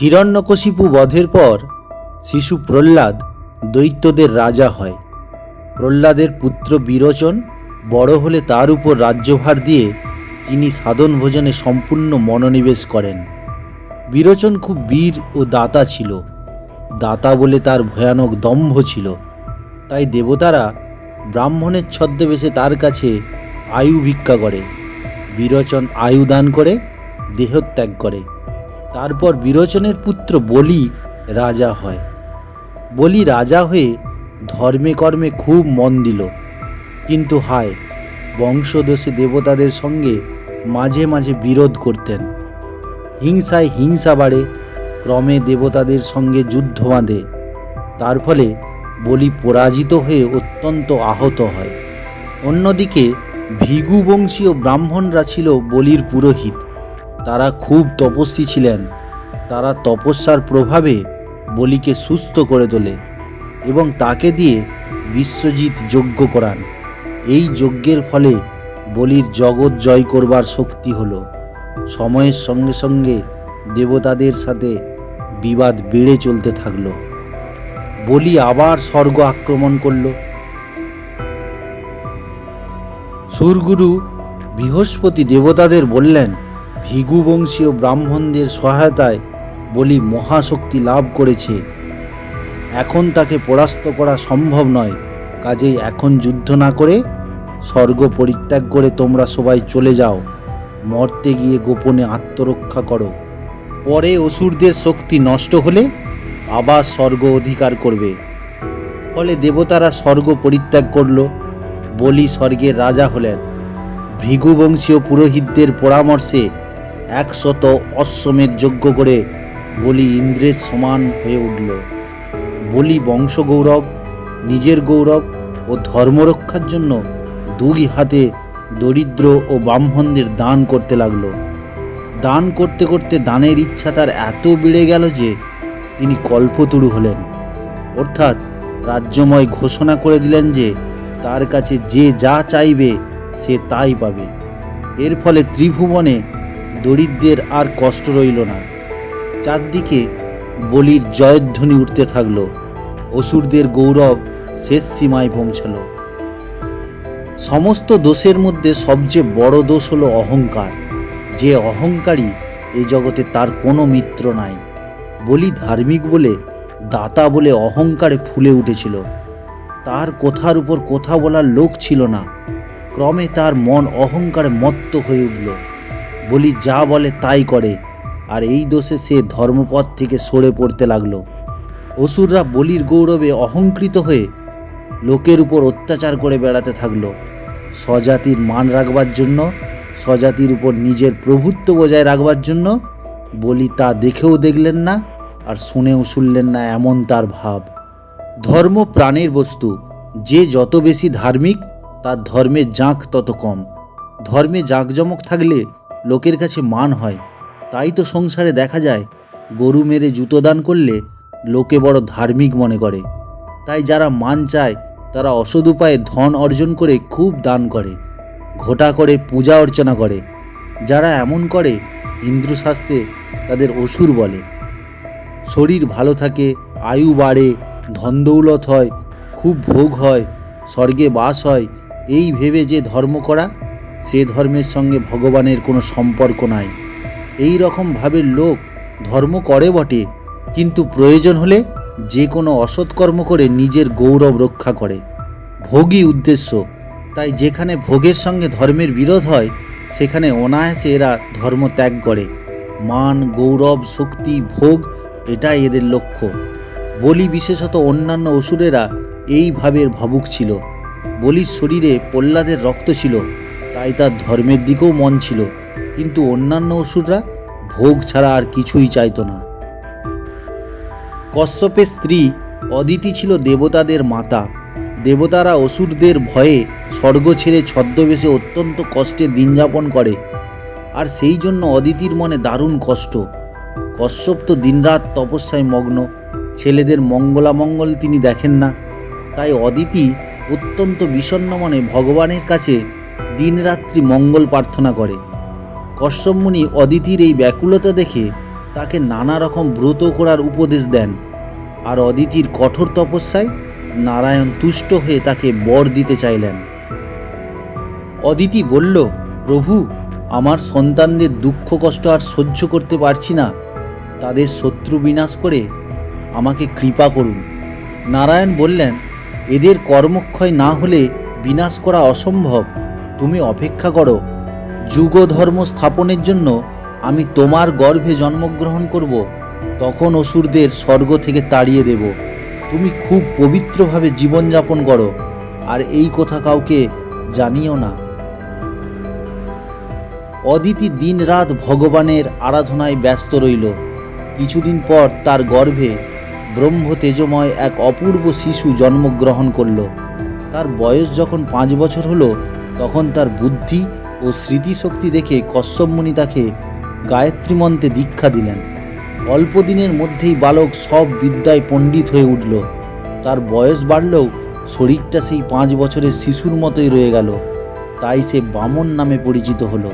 হিরণ্যকশিপু বধের পর শিশু প্রহ্লাদ দৈত্যদের রাজা হয়। প্রহ্লাদের পুত্র বিরোচন বড় হলে তার উপর রাজ্যভার দিয়ে তিনি সাধন ভোজনে সম্পূর্ণ মনোনিবেশ করেন। বিরোচন খুব বীর ও দাতা ছিল। দাতা বলে তার ভয়ানক দম্ভ ছিল। তাই দেবতারা ব্রাহ্মণের ছদ্মবেশে তার কাছে আয়ু ভিক্ষা করে। বিরোচন আয়ু দান করে, দেহত্যাগ করে। তারপর বিরোচনের পুত্র বলি রাজা হয়। বলি রাজা হয়ে ধর্মে কর্মে খুব মন দিল। কিন্তু হায়, বংশদোষে দেবতাদের সঙ্গে মাঝে মাঝে বিরোধ করতেন। হিংসায় হিংসা বাড়ে, ক্রমে দেবতাদের সঙ্গে যুদ্ধ বাঁধে। তার ফলে বলি পরাজিত হয়ে অত্যন্ত আহত হয়। অন্যদিকে ভিগু বংশীয় ব্রাহ্মণরা ছিল বলির পুরোহিত। তারা খুব তপস্বী ছিলেন। তারা তপস্যার প্রভাবে বলিকে সুস্থ করে তোলে এবং তাকে দিয়ে বিশ্বজিৎ যজ্ঞ করান। এই যজ্ঞের ফলে বলির জগৎ জয় করবার শক্তি হলো। সময়ের সঙ্গে সঙ্গে দেবতাদের সাথে বিবাদ বেড়ে চলতে থাকল। বলি আবার স্বর্গ আক্রমণ করল। সুরগুরু বৃহস্পতি দেবতাদের বললেন ভিগু বংশীয় ব্রাহ্মণদের সহায়তায় বলি মহাশক্তি লাভ করেছে। এখন তাকে পরাস্ত করা সম্ভব নয়। কাজেই এখন যুদ্ধ না করে স্বর্গ পরিত্যাগ করে তোমরা সবাই চলে যাও। মর্তে গিয়ে গোপনে আত্মরক্ষা করো। পরে অসুরদের শক্তি নষ্ট হলে আবার স্বর্গ অধিকার করবে। ফলে দেবতারা স্বর্গ পরিত্যাগ করল। বলি স্বর্গের রাজা হলেন। ভৃগুবংশীয় পুরোহিতদের পরামর্শে একশত অশ্বমেধ যজ্ঞ করে বলি ইন্দ্রের সমান হয়ে উঠল। বলি বংশগৌরব নিজের গৌরব ও ধর্মরক্ষার জন্য দুই হাতে দরিদ্র ও ব্রাহ্মণদের দান করতে লাগল। দান করতে করতে দানের ইচ্ছা তার এত বেড়ে গেল যে তিনি কল্পতরু হলেন। অর্থাৎ রাজ্যময় ঘোষণা করে দিলেন যে তার কাছে যে যা চাইবে সে তাই পাবে। এর ফলে ত্রিভুবনে দরিদ্রের আর কষ্ট রইল না। চারদিকে বলির জয়ধ্বনি উঠতে থাকল। অসুরদের গৌরব শেষ সীমায় পৌঁছালো। সমস্ত দোষের মধ্যে সবচেয়ে বড় দোষ হলো অহংকার। যে অহংকারী এ জগতে তার কোনো মিত্র নাই। বলি ধার্মিক বলে দাতা বলে অহংকারে ফুলে উঠেছিল। তার কথার উপর কথা বলার লোক ছিল না। ক্রমে তার মন অহংকারে মত্ত হয়ে উঠল। বলি, যা বলে তাই করে। আর এই দোষে সে ধর্মপথ থেকে সরে পড়তে লাগল। অসুররা বলির গৌরবে অহংকৃত হয়ে লোকের উপর অত্যাচার করে বেড়াতে থাকল। স্বজাতির মান রাখবার জন্য, স্বজাতির উপর নিজের প্রভুত্ব বজায় রাখবার জন্য বলি তা দেখেও দেখলেন না আর শুনেও শুনলেন না এমন তার ভাব। ধর্ম প্রাণের বস্তু, যে যত বেশি ধার্মিক, তার ধর্মের জাঁক তত কম। ধর্মে জাঁকজমক থাকলে লোকের কাছে মান হয়। তাই তো সংসারে দেখা যায়, গরু মেরে জুতো দান করলে লোকে বড় ধার্মিক মনে করে। তাই যারা মান চায়, তারা অসদ উপায়ে ধন অর্জন করে খুব দান করে, ঘোটা করে পূজা অর্চনা করে। যারা এমন করে ইন্দ্রশাস্ত্রে তাদের অসুর বলে। শরীর ভালো থাকে, আয়ু বাড়ে, ধন দৌলত হয়, খুব ভোগ হয়, স্বর্গে বাস হয়, এই ভেবে যে ধর্ম করা সে ধর্মের সঙ্গে ভগবানের কোনো সম্পর্ক নাই। এই রকম ভাবের লোক ধর্ম করে বটে, কিন্তু প্রয়োজন হলে যে কোনো অসৎকর্ম করে নিজের গৌরব রক্ষা করে। ভোগই উদ্দেশ্য, তাই যেখানে ভোগের সঙ্গে ধর্মের বিরোধ হয়, সেখানে অনায়াসে এরা ধর্ম ত্যাগ করে। মান, গৌরব, শক্তি, ভোগ, এটাই এদের লক্ষ্য। বলি বিশেষত অন্যান্য অসুরেরা এই ভাবের ভাবুক ছিল। বলির শরীরে প্রহ্লাদের রক্ত ছিল। তাই তার ধর্মের দিকেও মন ছিল, কিন্তু অন্যান্য অসুররা ভোগ ছাড়া আর কিছুই চাইতো না। কশ্যপের স্ত্রী অদিতি ছিল দেবতাদের মাতা। দেবতারা অসুরদের ভয়ে স্বর্গ ছেড়ে ছদ্মবেশে অত্যন্ত কষ্টে দিন যাপন করে, আর সেই জন্য অদিতির মনে দারুণ কষ্ট। কশ্যপ তো দিনরাত তপস্যায় মগ্ন, ছেলেদের মঙ্গলামঙ্গল তিনি দেখেন না। তাই অদিতি অত্যন্ত বিষণ্ণ মনে ভগবানের কাছে দিনরাত্রি মঙ্গল প্রার্থনা করে। কশ্যপ মুনি অদিতির এই ব্যাকুলতা দেখে তাকে নানা রকম ব্রত করার উপদেশ দেন আর অদিতির কঠোর তপস্যায় নারায়ণ তুষ্ট হয়ে তাকে বর দিতে চাইলেন। অদিতি বলল, প্রভু, আমার সন্তানদের দুঃখ, কষ্ট আর সহ্য করতে পারছি না। তাদের শত্রু বিনাশ করে আমাকে কৃপা করুন। নারায়ণ বললেন, এদের কর্মক্ষয় না হলে বিনাশ করা অসম্ভব। তুমি অপেক্ষা করো। যুগ ধর্ম স্থাপনের জন্য আমি তোমার গর্ভে জন্মগ্রহণ করব। তখন অসুরদের স্বর্গ থেকে তাড়িয়ে দেব। তুমি খুব পবিত্রভাবে জীবনযাপন করো, আর এই কথা কাউকে জানিও না। অদিতি দিনরাত ভগবানের আরাধনায় ব্যস্ত রইল। কিছুদিন পর তার গর্ভে ব্রহ্ম তেজময় এক অপূর্ব শিশু জন্মগ্রহণ করল। তার বয়স যখন পাঁচ বছর হলো তখন তার বুদ্ধি ও স্মৃতিশক্তি দেখে কশ্যপ মুনি তাকে গায়ত্রী মন্ত্রে দীক্ষা দিলেন। অল্প দিনের মধ্যেই বালক সব বিদ্যায় পণ্ডিত হয়ে উঠল। তার বয়স বাড়লেও শরীরটা সেই পাঁচ বছরের শিশুর মতোই রয়ে গেল। তাই সে বামন নামে পরিচিত হলো।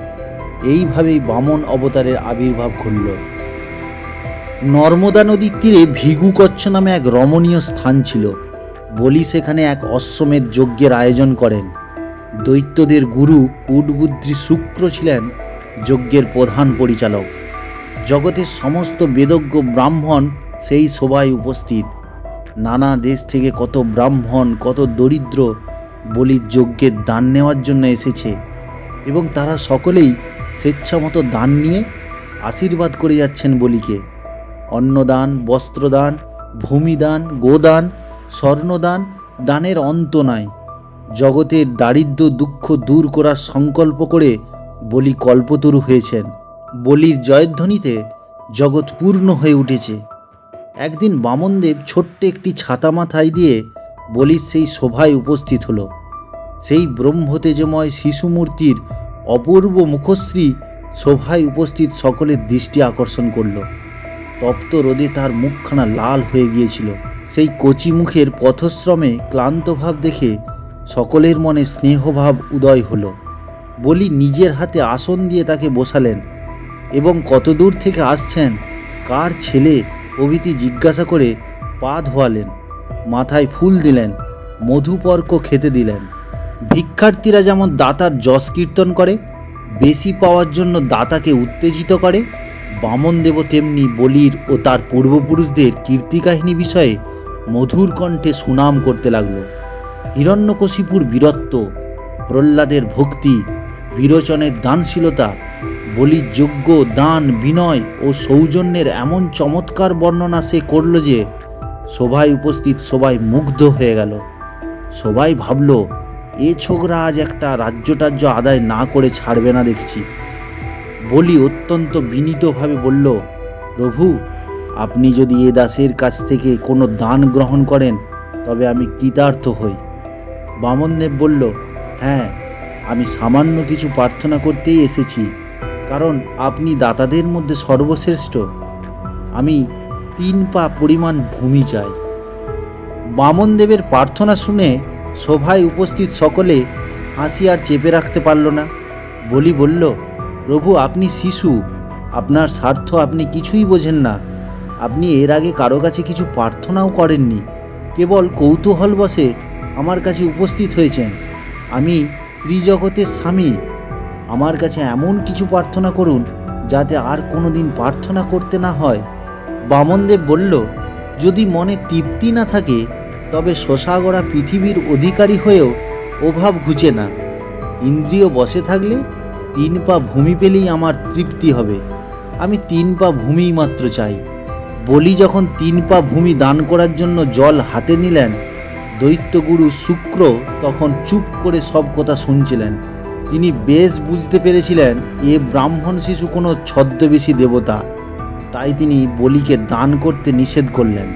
এইভাবেই বামন অবতারের আবির্ভাব ঘটল। নর্মদা নদীর তীরে ভিগুকচ্ছ নামে এক রমণীয় স্থান ছিল। বলি সেখানে এক অশ্বমেধ যজ্ঞের আয়োজন করেন। দৈত্যদের গুরু কুটবুদ্ধি শুক্র ছিলেন যজ্ঞের প্রধান পরিচালক। জগতের সমস্ত বেদজ্ঞ ব্রাহ্মণ সেই সভায় উপস্থিত। নানা দেশ থেকে কত ব্রাহ্মণ, কত দরিদ্র বলির যজ্ঞের দান নেওয়ার জন্য এসেছে এবং তারা সকলেই স্বেচ্ছামতো দান নিয়ে আশীর্বাদ করে যাচ্ছেন বলিকে। অন্নদান, বস্ত্রদান, ভূমিদান, গোদান, স্বর্ণদান, দানের অন্ত নাই। জগতের দারিদ্র দুঃখ দূর করার সংকল্প করে বলি কল্পতরু হয়েছেন। বলির জয়ধ্বনিতে জগৎ পূর্ণ হয়ে উঠেছে। একদিন বামনদেব ছোট্ট একটি ছাতা মাথায় দিয়ে বলির সেই শোভায় উপস্থিত হলো। সেই ব্রহ্মতেজময় শিশুমূর্তির অপূর্ব মুখশ্রী শোভায় উপস্থিত সকলের দৃষ্টি আকর্ষণ করল। তপ্ত রোদে তার মুখখানা লাল হয়ে গিয়েছিল। সেই কচি মুখের পথশ্রমে ক্লান্ত ভাব দেখে সকলের মনে স্নেহভাব উদয় হলো। বলি নিজের হাতে আসন দিয়ে তাকে বসালেন এবং কত দূর থেকে আসছেন কার ছেলে প্রভৃতি জিজ্ঞাসা করে পা ধোয়ালেন, মাথায় ফুল দিলেন, মধুপর্ক খেতে দিলেন। ভিক্ষার্থীরা যেমন দাতার যশ কীর্তন করে, বেশি পাওয়ার জন্য দাতাকে উত্তেজিত করে বামনদেবও তেমনি বলির ও তার পূর্বপুরুষদের কীর্তিকাহিনী বিষয়ে মধুর কণ্ঠে সুনাম করতে লাগল। হিরণ্যকশিপুর বীরত্ব, প্রহ্লাদের ভক্তি, বিরোচনের দানশীলতা বলির যোগ্য দান বিনয় ও সৌজন্যের এমন চমৎকার বর্ণনা সে করল যে সবাই উপস্থিত সবাই মুগ্ধ হয়ে গেল। সবাই ভাবল, এ ছোকরা আজ একটা রাজ্য টাজ্য আদায় না করে ছাড়বে না দেখছি। বলি অত্যন্ত বিনীতভাবে বলল, প্রভু, আপনি যদি এ দাসের কাছ থেকে কোনো দান গ্রহণ করেন, তবে আমি কৃতার্থ হই। বামনদেব বলল হ্যাঁ আমি সামান্য কিছু প্রার্থনা করতেই এসেছি, কারণ আপনি দাতাদের মধ্যে সর্বশ্রেষ্ঠ। আমি তিন পা পরিমাণ ভূমি চাই। বামনদেবের প্রার্থনা শুনে সভায় উপস্থিত সকলে হাসি আর চেপে রাখতে পারল না। বলি বলল, প্রভু, আপনি শিশু, আপনার স্বার্থ আপনি কিছুই বোঝেন না। আপনি এর আগে কারও কাছে কিছু প্রার্থনাও করেননি। কেবল কৌতূহল বসে আমার কাছে উপস্থিত হয়েছেন। আমি ত্রিজগতের স্বামী। আমার কাছে এমন কিছু প্রার্থনা করুন, যাতে আর কোনো দিন প্রার্থনা করতে না হয়। বামনদেব বলল, যদি মনে তৃপ্তি না থাকে, তবে শশাগড়া পৃথিবীর অধিকারী হয়েও অভাব ঘুচে না। ইন্দ্রিয় বসে থাকলে তিন পা ভূমি পেলেই আমার তৃপ্তি হবে। আমি তিন পা ভূমিই মাত্র চাই। বলি যখন তিন পা ভূমি দান করার জন্য জল হাতে নিলেন দৈত্যগুরু শুক্র তখন চুপ করে সব কথা শুনছিলেন। তিনি বেশ বুঝতে পেরেছিলেন এ ব্রাহ্মণ শিশু কোনো ছদ্মবেশী দেবতা। তাই তিনি বলিকে দান করতে নিষেধ করলেন।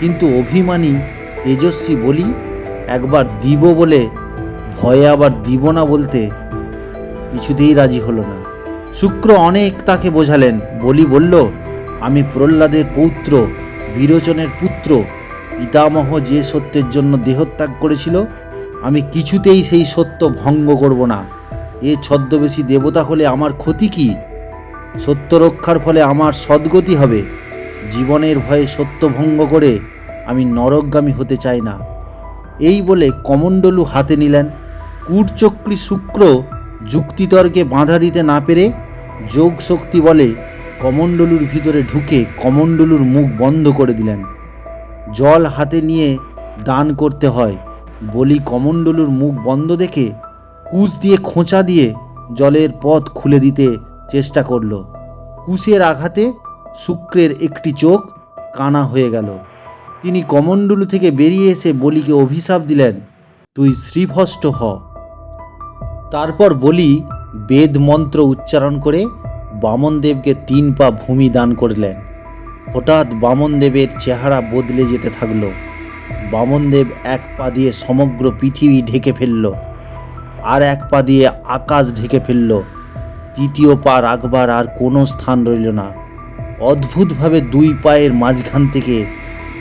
কিন্তু অভিমানী তেজস্বী বলি একবার দিব বলে, ভয়ে আবার দিব না বলতে কিছুতেই রাজি হলো না। শুক্র অনেক তাকে বোঝালেন। বলি বলল, আমি প্রহ্লাদের পৌত্র, বিরোচনের পুত্র পিতামহ যে সত্যের জন্য দেহত্যাগ করেছিল, আমি কিছুতেই সেই সত্য ভঙ্গ করব না। এ ছদ্মবেশী দেবতা হলে আমার ক্ষতি কি? সত্য রক্ষার ফলে আমার সদ্গতি হবে। জীবনের ভয়ে সত্য ভঙ্গ করে আমি হতে চাই না। এই বলে কমণ্ডলু হাতে নিলেন। কূটচক্রী শুক্র যুক্তিতর্কে বাধা দিতে না পেরে যোগ শক্তি বলে কমণ্ডলুর ভিতরে ঢুকে কমণ্ডলুর মুখ বন্ধ করে দিলেন। জল হাতে নিয়ে দান করতে হয়। বলি কমণ্ডলুর মুখ বন্ধ দেখে কুশ দিয়ে খোঁচা দিয়ে জলের পথ খুলে দিতে চেষ্টা করল। কুশের আঘাতে শুক্রের একটি চোখ কানা হয়ে গেল। তিনি কমণ্ডলু থেকে বেরিয়ে এসে বলিকে অভিশাপ দিলেন, তুই শ্রীভষ্ট হ। তারপর বলি বেদ মন্ত্র উচ্চারণ করে বামনদেবকে তিন পা ভূমি দান করলেন। হঠাৎ বামনদেবের চেহারা বদলে যেতে থাকল। বামনদেব এক পা দিয়ে সমগ্র পৃথিবী ঢেকে ফেলল আর এক পা দিয়ে আকাশ ঢেকে ফেলল। তৃতীয় পা রাখবার আর কোনো স্থান রইল না। অদ্ভুতভাবে দুই পায়ের মাঝখান থেকে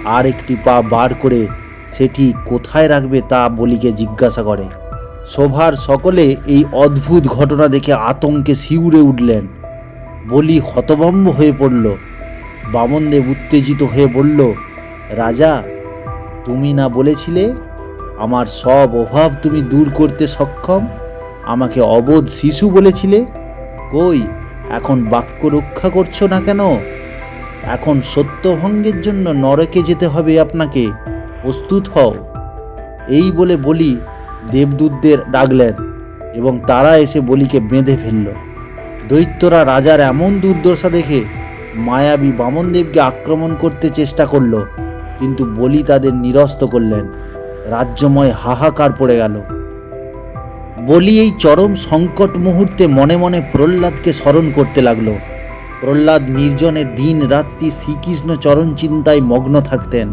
আর একটি পা বার করে সেটি কোথায় রাখবে তা বলিকে জিজ্ঞাসা করে। শোভার সকলে এই অদ্ভুত ঘটনা দেখে আতঙ্কে শিউরে উঠলেন। বলি হতভম্ব হয়ে পড়ল। বামনদেব উত্তেজিত হয়ে বলল, রাজা, তুমি না বলেছিলে আমার সব অভাব তুমি দূর করতে সক্ষম? আমাকে অবোধ শিশু বলেছিলে? কই, এখন বাক্য রক্ষা করছ না কেন? এখন সত্যভঙ্গের জন্য নরকে যেতে হবে আপনাকে। প্রস্তুত হও। এই বলে বলি দেবদূতদের ডাকলেন এবং তারা এসে বলিকে বেঁধে ফেলল। দৈত্যরা রাজার এমন দুর্দশা দেখে মায়াবী বামনদেবকে আক্রমণ করতে চেষ্টা করল, কিন্তু বলি তাদের নিরস্ত করলেন। রাজ্যময় হাহাকার পড়ে গেল। বলি এই চরম সংকট মুহূর্তে মনে মনে প্রহ্লাদকে স্মরণ করতে লাগল। প্রহ্লাদ নির্জনে দিন রাত্রি শ্রীকৃষ্ণ চরণ চিন্তায় মগ্ন থাকতেন।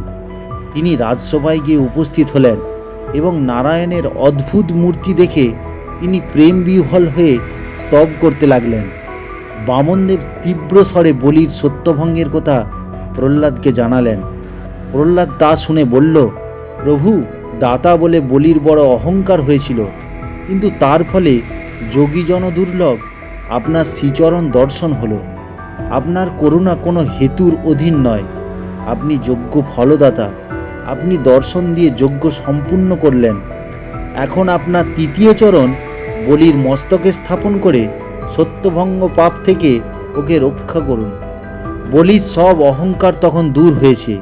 তিনি রাজসভায় গিয়ে উপস্থিত হলেন এবং নারায়ণের অদ্ভুত মূর্তি দেখে তিনি প্রেম বিহ্বল হয়ে স্তব করতে লাগলেন। বামনদেব তীব্র স্বরে বলির সত্যভঙ্গের কথা প্রহ্লাদকে জানালেন। প্রহ্লাদ তা শুনে বলল, প্রভু, দাতা বলে বলির বড় অহংকার হয়েছিল, কিন্তু তার ফলে যোগীজন দুর্লভ। আপনার শ্রীচরণ দর্শন হলো। আপনার করুণা কোনো হেতুর অধীন নয়। আপনি যোগ্য ফলদাতা। আপনি দর্শন দিয়ে যজ্ঞ সম্পূর্ণ করলেন। এখন আপনার তৃতীয় চরণ বলির মস্তকে স্থাপন করে সত্যভঙ্গ পাপ থেকে ওকে রক্ষা করুন। বলির সব অহংকার তখন দূর হয়েছে।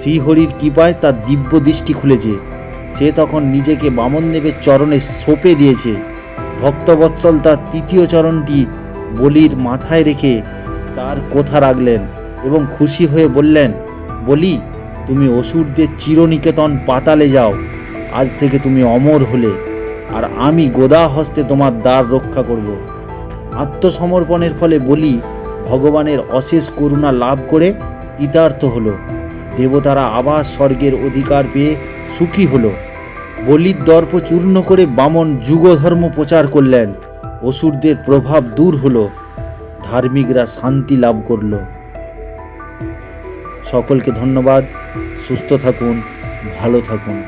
শ্রীহরির কৃপায় তার দিব্য দৃষ্টি খুলেছে। সে তখন নিজেকে বামনদেবের চরণে সঁপে দিয়েছে। ভক্তবৎসল তার তৃতীয় চরণটি বলির মাথায় রেখে তার কথা রাখলেন এবং খুশি হয়ে বললেন, বলি, তুমি অসুরদের চিরনিকেতন পাতালে যাও। আজ থেকে তুমি অমর হলে। আর আমি গোদা হস্তে তোমার দ্বার রক্ষা করব। আত্মসমর্পণের ফলে বলি, ভগবানের অশেষ করুণা লাভ করে কৃতার্থ হলো। দেবতারা আবার স্বর্গের অধিকার পেয়ে সুখী হলো। বলির দর্প চূর্ণ করে বামন যুগধর্ম প্রচার করলেন। অসুরদের প্রভাব দূর হলো। ধার্মিকরা শান্তি লাভ করল। সকলকে ধন্যবাদ। সুস্থ থাকুন, ভালো থাকুন।